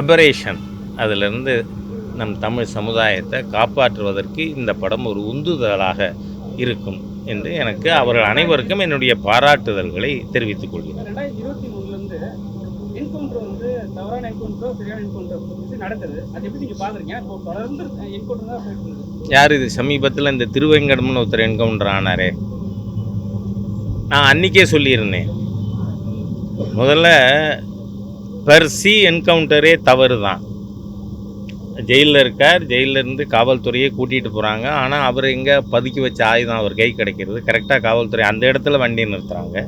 Aberration. அதிலிருந்து நம் தமிழ் சமுதாயத்தை காப்பாற்றுவதற்கு இந்த படம் ஒரு உந்துதலாக இருக்கும் என்று எனக்கு அவர்கள் அனைவருக்கும் என்னுடைய பாராட்டுதல்களை தெரிவித்துக் கொள்கிறேன். யார் இது? சமீபத்தில் இந்த திருவேங்கடம்னு ஒருத்தர் என்கவுண்டர் ஆனாரே. நான் அன்றைக்கே சொல்லியிருந்தேன். முதல்ல பர்சி என்கவுண்டரே தவறு தான் ஜெயிலில் இருக்கார் ஜெயிலிருந்து இருந்து காவல்துறையே கூட்டிகிட்டு போகிறாங்க ஆனால் அவர் எங்கே பதுக்கி வச்ச ஆயுதம் அவர் கை கிடைக்கிறது. கரெக்டாக காவல்துறை அந்த இடத்துல வண்டி நிறுத்துகிறாங்க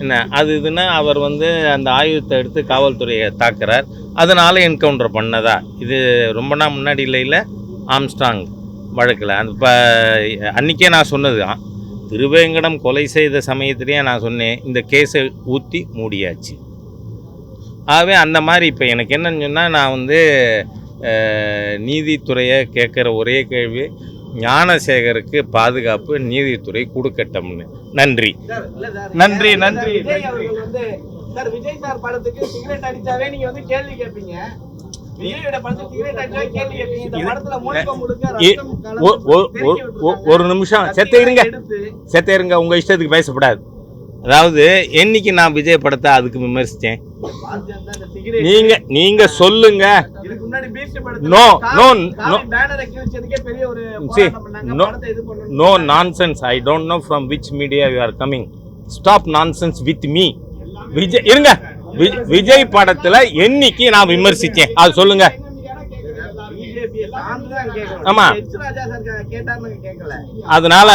என்ன அது இதுன்னா அவர் வந்து அந்த ஆயுதத்தை எடுத்து காவல்துறையை தாக்குறார். அதனால் என்கவுண்டர் பண்ணதா? இது ரொம்ப நாள் முன்னாடி இல்லையில் ஆம்ஸ்டாங் வழக்கில். அந்த இப்போ அன்றைக்கே நான் சொன்னது தான். திருவேங்கடம் கொலை செய்த சமயத்திலேயே நான் சொன்னேன் இந்த கேஸை ஊற்றி மூடியாச்சு. ஆகவே அந்த மாதிரி இப்போ எனக்கு என்னன்னு சொன்னால் நான் வந்து நீதித்துறையை கேட்குற ஒரே கேள்வி ஞானசேகருக்கு பாதுகாப்பு நீதித்துறை கொடுக்கட்டும்னு. நன்றி. நன்றி, நன்றி, சார் விஜய் சார் படத்துக்கு சிகரெட் அடிச்சாவே நீங்க வந்து கேள்வி கேட்பீங்க. ஒரு நிமிஷம். செத்த இருங்க. எடுத்து செத்த இருங்க. உங்கள் இஷ்டத்துக்கு பேசப்படாது. அதாவது என்னைக்கு நான் விஜய் படத்தை அதுக்கு விமர்சித்தேன்? நீங்கள் நீங்கள் சொல்லுங்க. இது பண்ணணும்னு நோ சொன்னாங்க. Nonsense I don't know from which media you are coming stop nonsense with me Vijay இருங்க. விஜய் படத்துல என்னைக்கு நான் விமர்சித்தேன்? அது சொல்லுங்க BJP யை சார்ந்து தான் கேட்கணும். ஆமா. அதனால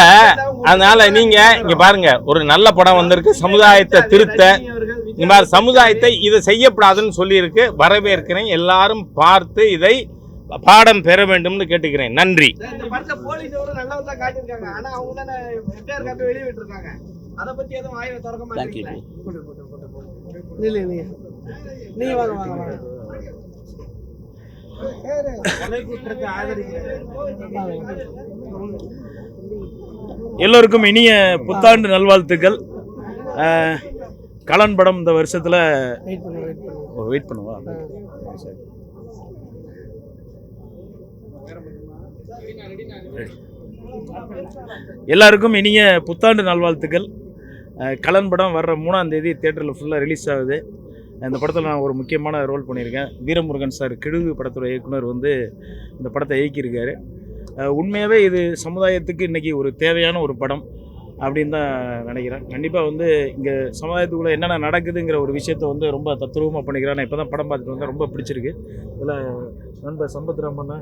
அதனால நீங்க இங்க பாருங்க ஒரு நல்ல படம் வந்திருக்கு சமுதாயத்தை திருத்த. இந்த மாதிரி சமுதாயத்தை இதை செய்யப்படாதுன்னு சொல்லியிருக்கு. வரவேற்கிறேன். எல்லாரும் பார்த்து இதை பாடம் பெற வேண்டும்னு கேட்டுக்கிறேன். நன்றி. சார், இந்த படத்துல போலீஸோட நல்லவன் தான் எல்லோருக்கும் இனிய புத்தாண்டு நல்வாழ்த்துக்கள். கலன் படம் இந்த வருஷத்தில் வெயிட் பண்ணுவா. எல்லாருக்கும் இனிய புத்தாண்டு நல்வாழ்த்துக்கள். கலன் படம் வர்ற மூணாம் தேதி தேட்டரில் ஃபுல்லாக ரிலீஸ் ஆகுது. இந்த படத்தில் நான் ஒரு முக்கியமான ரோல் பண்ணியிருக்கேன். வீரமுருகன் சார் கிடுகு படத்தோட இயக்குனர் வந்து இந்த படத்தை இயக்கியிருக்காரு. உண்மையாகவே இது சமுதாயத்துக்கு இன்றைக்கி ஒரு தேவையான ஒரு படம் அப்படின்னு தான் நினைக்கிறேன். கண்டிப்பாக வந்து இங்கே சமுதாயத்துக்குள்ளே என்னென்ன நடக்குதுங்கிற ஒரு விஷயத்த வந்து ரொம்ப தத்ரூபமாக பண்ணிக்கிறேன் நான் இப்போ தான் படம் பார்த்துட்டு வந்தேன். ரொம்ப பிடிச்சிருக்கு. இதில் நண்பர் சம்பத் ராமண்ணா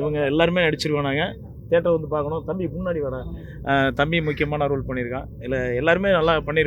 இவங்க எல்லாருமே நடிச்சிருக்கோம் நாங்கள் தேட்டர் வந்து பார்க்கணும். தம்பி முன்னாடி வர தம்பி முக்கியமான ரோல் பண்ணியிருக்கான். இல்லை எல்லாருமே நல்லா பண்ணியிருக்கோம்